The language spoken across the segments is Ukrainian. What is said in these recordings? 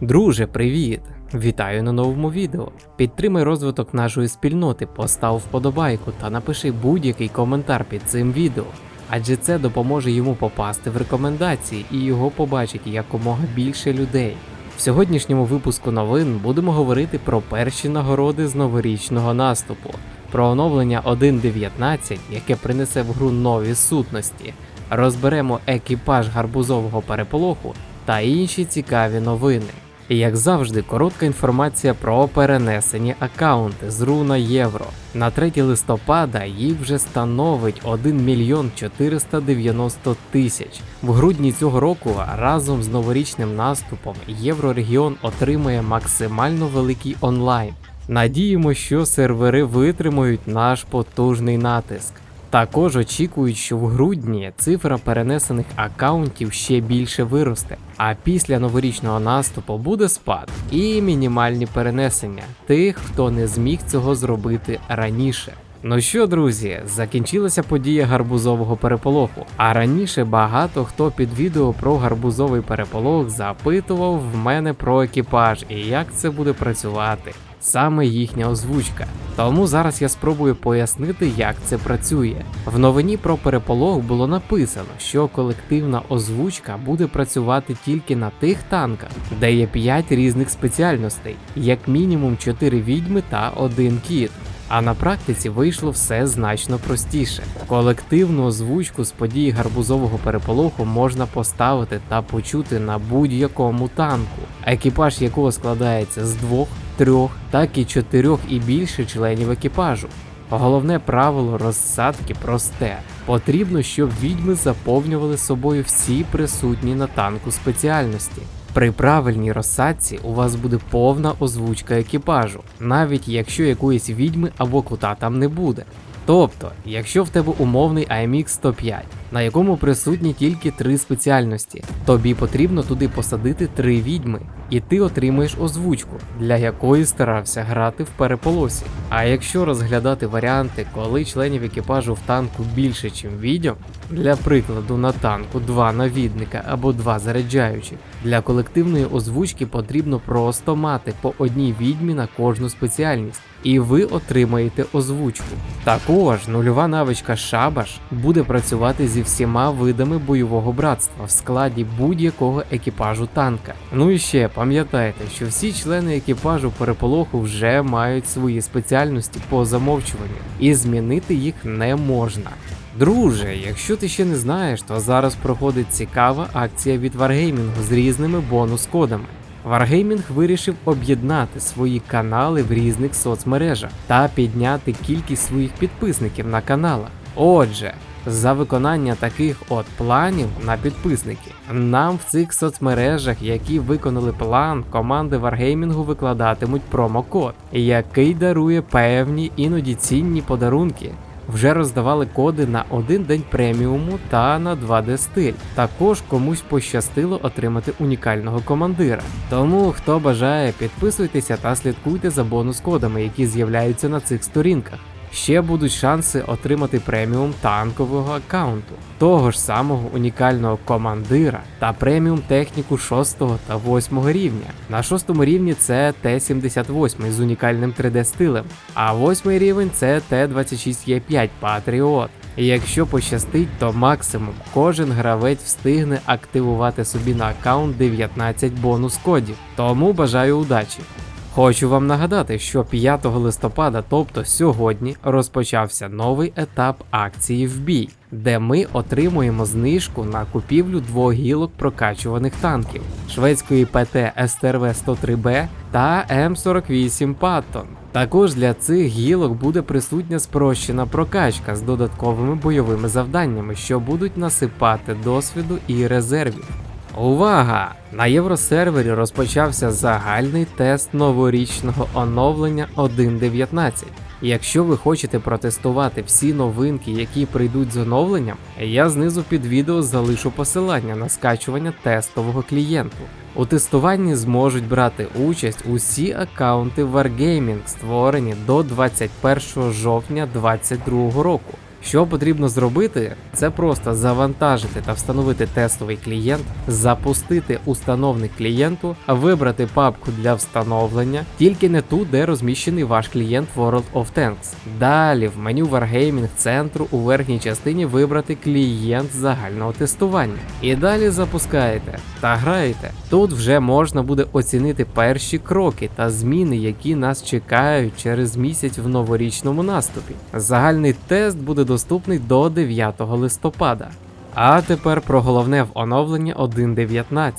Друже, привіт! Вітаю на новому відео. Підтримай розвиток нашої спільноти, постав вподобайку та напиши будь-який коментар під цим відео, адже це допоможе йому попасти в рекомендації і його побачить якомога більше людей. В сьогоднішньому випуску новин будемо говорити про перші нагороди з новорічного наступу, про оновлення 1.19, яке принесе в гру нові сутності. Розберемо екіпаж гарбузового переполоху та інші цікаві новини. Як завжди, коротка інформація про перенесені аккаунти з руна євро. На 3 листопада їх вже становить 1 мільйон 490 тисяч. В грудні цього року разом з новорічним наступом Єврорегіон отримає максимально великий онлайн. Надіємо, що сервери витримають наш потужний натиск. Також очікують, що в грудні цифра перенесених аккаунтів ще більше виросте, а після новорічного наступу буде спад і мінімальні перенесення тих, хто не зміг цього зробити раніше. Ну що, друзі, закінчилася подія гарбузового переполоху. А раніше багато хто під відео про гарбузовий переполох запитував в мене про екіпаж і як це буде працювати. Саме їхня озвучка. Тому зараз я спробую пояснити, як це працює. В новині про переполох було написано, що колективна озвучка буде працювати тільки на тих танках, де є 5 різних спеціальностей, як мінімум 4 відьми та 1 кіт. А на практиці вийшло все значно простіше. Колективну озвучку з подій гарбузового переполоху можна поставити та почути на будь-якому танку, екіпаж якого складається з двох, трьох, так і чотирьох і більше членів екіпажу. Головне правило розсадки просте. Потрібно, щоб відьми заповнювали собою всі присутні на танку спеціальності. При правильній розсадці у вас буде повна озвучка екіпажу, навіть якщо якоїсь відьми або кута там не буде. Тобто, якщо в тебе умовний AMX 105, на якому присутні тільки три спеціальності, тобі потрібно туди посадити три відьми, і ти отримаєш озвучку, для якої старався грати в переполосі. А якщо розглядати варіанти, коли членів екіпажу в танку більше, ніж відьом, для прикладу на танку два навідника або два заряджаючих, для колективної озвучки потрібно просто мати по одній відьмі на кожну спеціальність, і ви отримаєте озвучку. Також нульова навичка Шабаш буде працювати зі всіма видами бойового братства в складі будь-якого екіпажу танка. Ну і ще пам'ятайте, що всі члени екіпажу переполоху вже мають свої спеціальності по замовчуванню, і змінити їх не можна. Друже, якщо ти ще не знаєш, то зараз проходить цікава акція від Wargaming з різними бонус-кодами. Wargaming вирішив об'єднати свої канали в різних соцмережах та підняти кількість своїх підписників на каналах. Отже, за виконання таких от планів на підписники, нам в цих соцмережах, які виконали план, команди Wargaming викладатимуть промокод, який дарує певні іноді цінні подарунки. Вже роздавали коди на один день преміуму та на 2D стиль. Також комусь пощастило отримати унікального командира. Тому, хто бажає, підписуйтеся та слідкуйте за бонус-кодами, які з'являються на цих сторінках. Ще будуть шанси отримати преміум танкового аккаунту, того ж самого унікального командира та преміум техніку 6 та 8 рівня. На 6 рівні це Т-78 з унікальним 3D стилем, а 8 рівень це Т-26Е5 Патріот. І якщо пощастить, то максимум кожен гравець встигне активувати собі на аккаунт 19 бонус кодів. Тому бажаю удачі! Хочу вам нагадати, що 5 листопада, тобто сьогодні, розпочався новий етап акції в бій, де ми отримуємо знижку на купівлю двох гілок прокачуваних танків шведської ПТ СТРВ 103Б та М48 Паттон. Також для цих гілок буде присутня спрощена прокачка з додатковими бойовими завданнями, що будуть насипати досвіду і резервів. Увага! На євросервері розпочався загальний тест новорічного оновлення 1.19. Якщо ви хочете протестувати всі новинки, які прийдуть з оновленням, я знизу під відео залишу посилання на скачування тестового клієнту. У тестуванні зможуть брати участь усі аккаунти Wargaming, створені до 21 жовтня 2022 року. Що потрібно зробити, це просто завантажити та встановити тестовий клієнт, запустити установник клієнту, вибрати папку для встановлення, тільки не ту, де розміщений ваш клієнт World of Tanks. Далі в меню Wargaming центру у верхній частині вибрати клієнт загального тестування. І далі запускаєте та граєте. Тут вже можна буде оцінити перші кроки та зміни, які нас чекають через місяць в новорічному наступі. Загальний тест буде доступний до 9 листопада. А тепер про головне в оновленні 1.19.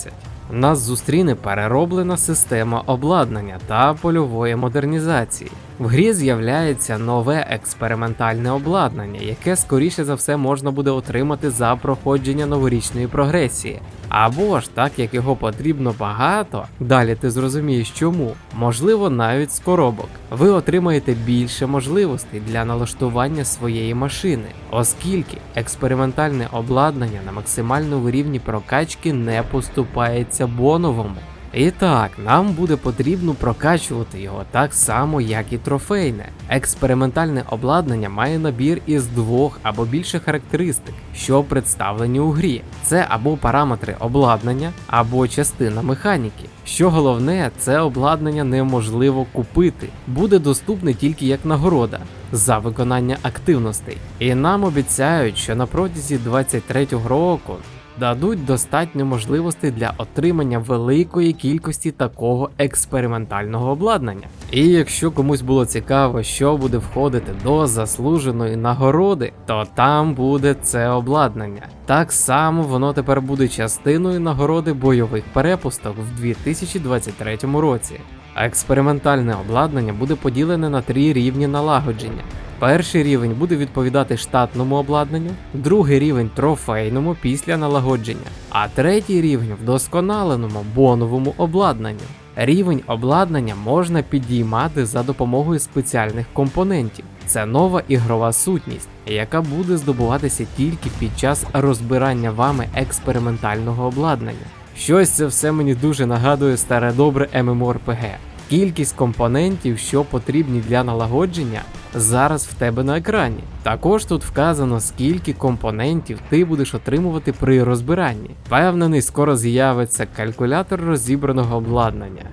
Нас зустріне перероблена система обладнання та польової модернізації. В грі з'являється нове експериментальне обладнання, яке скоріше за все можна буде отримати за проходження новорічної прогресії. Або ж так як його потрібно багато, далі ти зрозумієш чому, можливо навіть з коробок. Ви отримаєте більше можливостей для налаштування своєї машини, оскільки експериментальне обладнання на максимальному рівні прокачки не поступається боновому. І так, нам буде потрібно прокачувати його так само, як і трофейне. Експериментальне обладнання має набір із двох або більше характеристик, що представлені у грі. Це або параметри обладнання, або частина механіки. Що головне, це обладнання неможливо купити, буде доступне тільки як нагорода за виконання активностей. І нам обіцяють, що на протязі 23-го року дадуть достатньо можливостей для отримання великої кількості такого експериментального обладнання. І якщо комусь було цікаво, що буде входити до заслуженої нагороди, то там буде це обладнання. Так само воно тепер буде частиною нагороди бойових перепусток в 2023 році. А експериментальне обладнання буде поділене на три рівні налагодження. Перший рівень буде відповідати штатному обладнанню, другий рівень трофейному після налагодження, а третій рівень вдосконаленому боновому обладнанню. Рівень обладнання можна підіймати за допомогою спеціальних компонентів. Це нова ігрова сутність, яка буде здобуватися тільки під час розбирання вами експериментального обладнання. Щось це все мені дуже нагадує старе добре MMORPG. Кількість компонентів, що потрібні для налагодження, зараз в тебе на екрані. Також тут вказано, скільки компонентів ти будеш отримувати при розбиранні. Впевнений, скоро з'явиться калькулятор розібраного обладнання.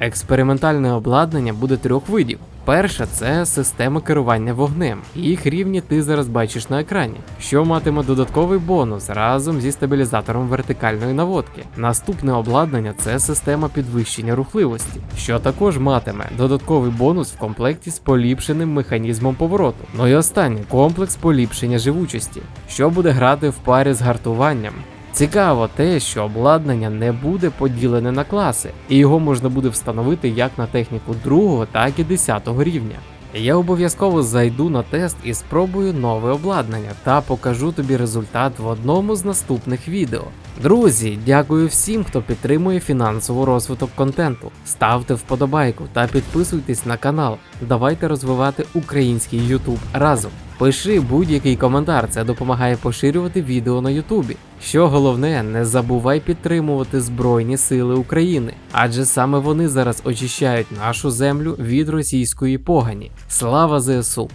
Експериментальне обладнання буде трьох видів. Перша це система керування вогнем. Їх рівні ти зараз бачиш на екрані, що матиме додатковий бонус разом зі стабілізатором вертикальної наводки. Наступне обладнання це система підвищення рухливості, що також матиме додатковий бонус в комплекті з поліпшеним механізмом повороту. Ну і останнє комплекс поліпшення живучості, що буде грати в парі з гартуванням. Цікаво те, що обладнання не буде поділене на класи, і його можна буде встановити як на техніку другого, так і 10 рівня. Я обов'язково зайду на тест і спробую нове обладнання та покажу тобі результат в одному з наступних відео. Друзі, дякую всім, хто підтримує фінансовий розвиток контенту. Ставте вподобайку та підписуйтесь на канал. Давайте розвивати український YouTube разом. Пиши будь-який коментар, це допомагає поширювати відео на Ютубі. Що головне, не забувай підтримувати Збройні Сили України, адже саме вони зараз очищають нашу землю від російської погані. Слава ЗСУ!